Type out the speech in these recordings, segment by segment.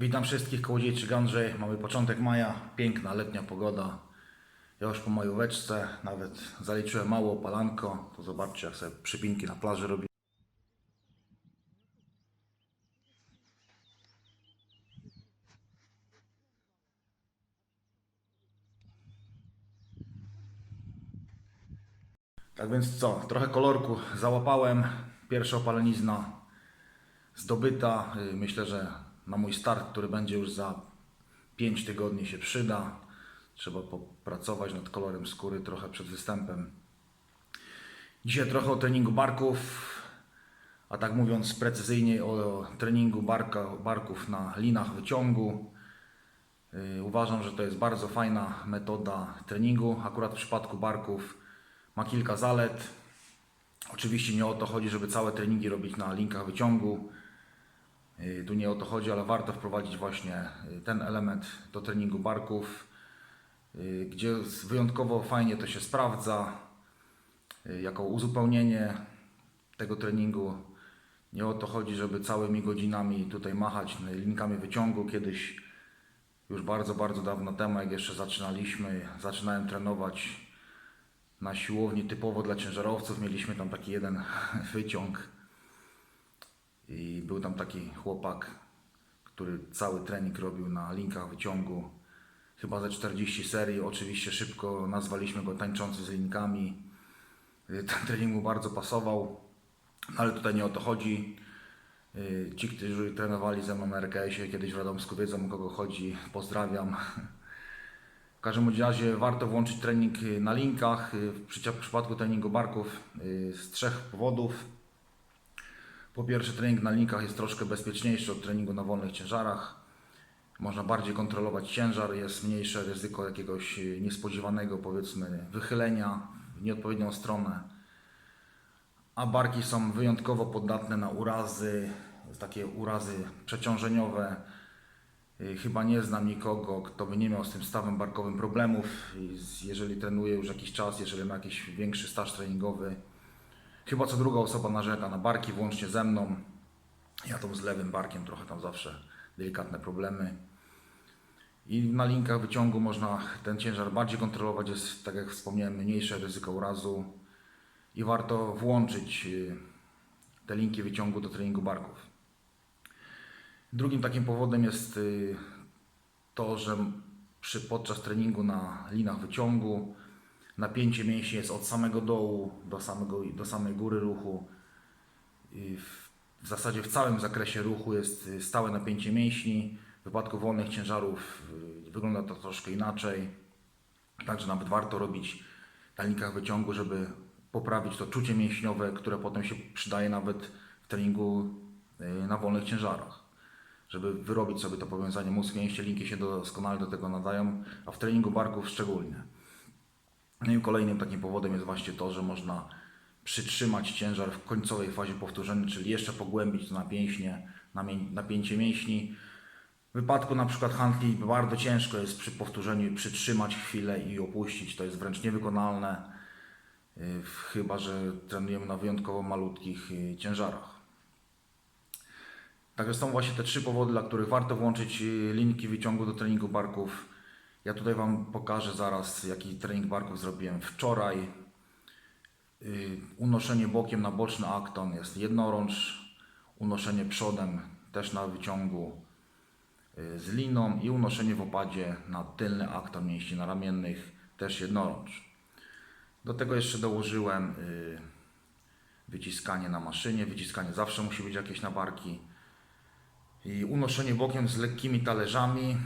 Witam wszystkich, Kołodziejczyk Andrzej. Mamy początek maja, piękna letnia pogoda. Ja już po majóweczce, nawet zaliczyłem mało opalanko. To zobaczcie, jak sobie przypinki na plaży robię. Tak więc co, trochę kolorku załapałem. Pierwsza opalenizna zdobyta. Myślę, że na mój start, który będzie już za 5 tygodni się przyda. Trzeba popracować nad kolorem skóry trochę przed występem. Dzisiaj trochę o treningu barków, a tak mówiąc precyzyjniej o treningu barka, barków na linach wyciągu. Y, Uważam, że to jest bardzo fajna metoda treningu. Akurat w przypadku barków ma kilka zalet. Oczywiście nie o to chodzi, żeby całe treningi robić na linkach wyciągu. Y, Tu nie o to chodzi, ale warto wprowadzić właśnie y, ten element do treningu barków, y, gdzie wyjątkowo fajnie to się sprawdza jako uzupełnienie tego treningu. Nie o to chodzi, żeby całymi godzinami tutaj machać linkami wyciągu. Kiedyś, już bardzo, bardzo dawno temu, jak jeszcze zaczynaliśmy, zaczynałem trenować na siłowni typowo dla ciężarowców. Mieliśmy tam taki jeden wyciąg i był tam taki chłopak, który cały trening robił na linkach wyciągu. Chyba ze 40 serii. Oczywiście szybko nazwaliśmy go tańczący z linkami. Y, Ten trening mu bardzo pasował, no ale tutaj nie o to chodzi. Y, Ci, którzy trenowali ze mną na RKS-ie kiedyś w Radomsku wiedzą o kogo chodzi. Pozdrawiam. W każdym razie warto włączyć trening na linkach. y, W przypadku treningu barków z trzech powodów. Po pierwsze, trening na linkach jest troszkę bezpieczniejszy od treningu na wolnych ciężarach. Można bardziej kontrolować ciężar, jest mniejsze ryzyko jakiegoś niespodziewanego, powiedzmy, wychylenia w nieodpowiednią stronę. A barki są wyjątkowo podatne na urazy, takie urazy przeciążeniowe. Chyba nie znam nikogo, kto by nie miał z tym stawem barkowym problemów. Jeżeli trenuje już jakiś czas, jeżeli ma jakiś większy staż treningowy, Chyba co druga osoba narzeka na barki, włącznie ze mną. Ja tą z lewym barkiem trochę tam zawsze delikatne problemy. I na linkach wyciągu można ten ciężar bardziej kontrolować, jest tak jak wspomniałem mniejsze ryzyko urazu i warto włączyć y, te linki wyciągu do treningu barków. Drugim takim powodem jest y, to, że przy, podczas treningu na linach wyciągu napięcie mięśni jest od samego dołu do, samego, do samej góry ruchu. W zasadzie w całym zakresie ruchu jest y, stałe napięcie mięśni. W wypadku wolnych ciężarów y, wygląda to troszkę inaczej. Także nawet warto robić na linkach wyciągu, żeby poprawić to czucie mięśniowe, które potem się przydaje nawet w treningu y, na wolnych ciężarach. Żeby wyrobić sobie to powiązanie mózg-mięśnie, linki się doskonale do tego nadają, a w treningu barków szczególnie. No i kolejnym takim powodem jest właśnie to, że można przytrzymać ciężar w końcowej fazie powtórzenia, czyli jeszcze pogłębić to napięcie, napięcie mięśni. W wypadku na przykład handli bardzo ciężko jest przy powtórzeniu przytrzymać chwilę i opuścić. To jest wręcz niewykonalne, y, chyba że trenujemy na wyjątkowo malutkich y, ciężarach. Także są właśnie te trzy powody, dla których warto włączyć y, linki wyciągu do treningu barków. Ja tutaj Wam pokażę zaraz, jaki trening barków zrobiłem wczoraj. Y, Unoszenie bokiem na boczny akton jest jednorącz, unoszenie przodem też na wyciągu y, z liną i unoszenie w opadzie na tylny akton mięśni naramiennych też jednorącz. Do tego jeszcze dołożyłem y, wyciskanie na maszynie. Wyciskanie zawsze musi być jakieś na barki. I unoszenie bokiem z lekkimi talerzami.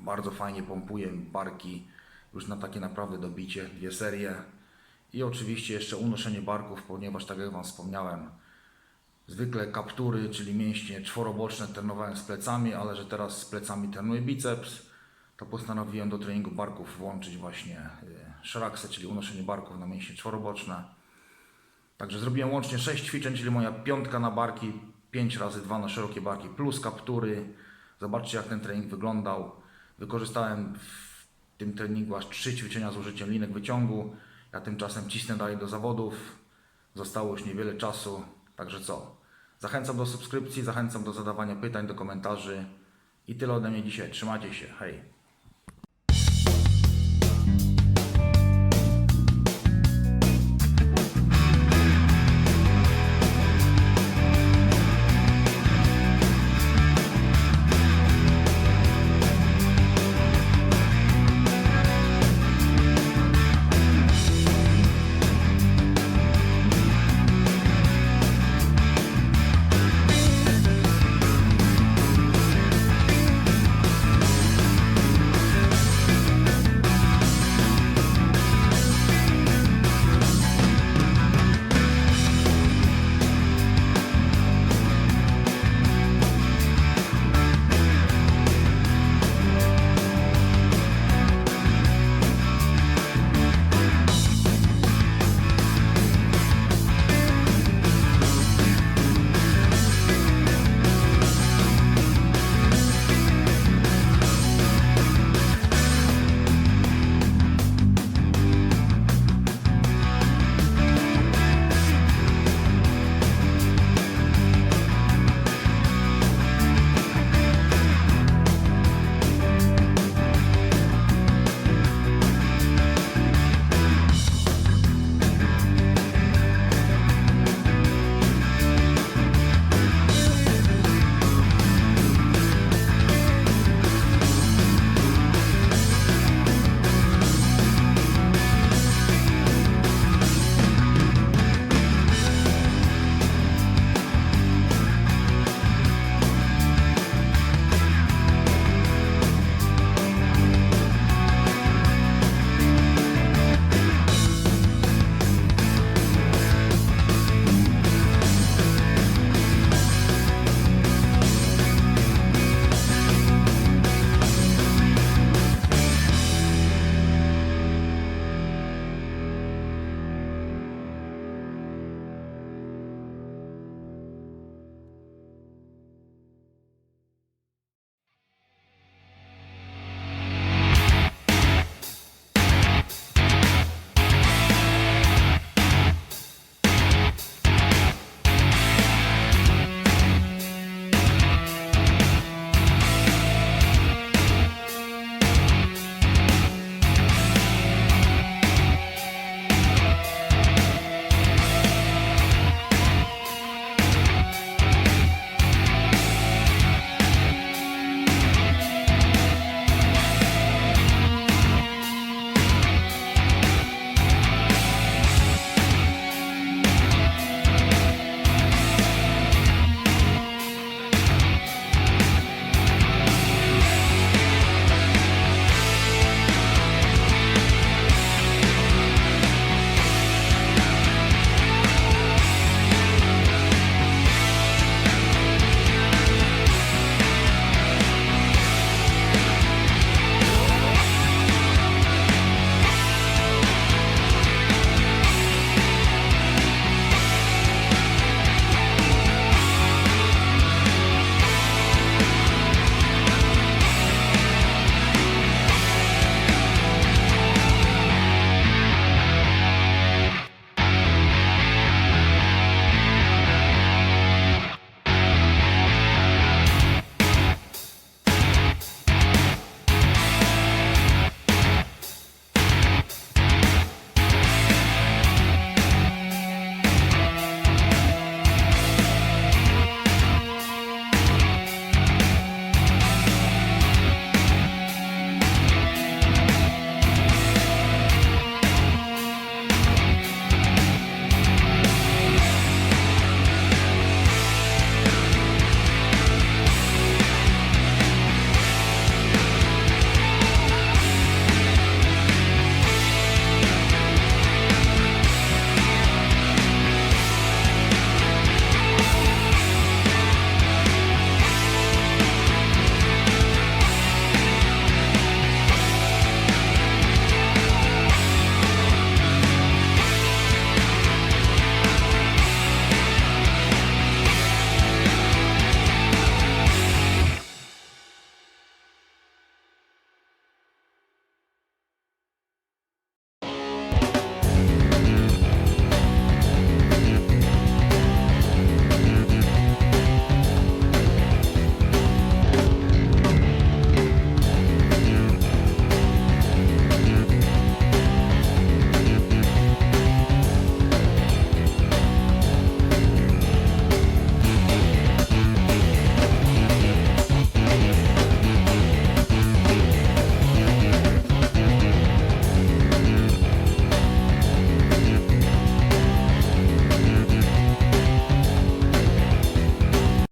Bardzo fajnie pompuje barki już na takie naprawdę dobicie, dwie serie. I oczywiście jeszcze unoszenie barków, ponieważ tak jak Wam wspomniałem, zwykle kaptury, czyli mięśnie czworoboczne trenowałem z plecami, ale że teraz z plecami trenuję biceps, to postanowiłem do treningu barków włączyć właśnie y, szraksę, czyli unoszenie barków na mięśnie czworoboczne. Także zrobiłem łącznie 6 ćwiczeń, czyli moja piątka na barki, 5 razy 2 na szerokie barki plus kaptury. Zobaczcie jak ten trening wyglądał. Wykorzystałem w tym treningu aż 3 ćwiczenia z użyciem linek wyciągu. Ja tymczasem cisnę dalej do zawodów. Zostało już niewiele czasu, także co? Zachęcam do subskrypcji, zachęcam do zadawania pytań, do komentarzy. I tyle ode mnie dzisiaj. Trzymajcie się. Hej.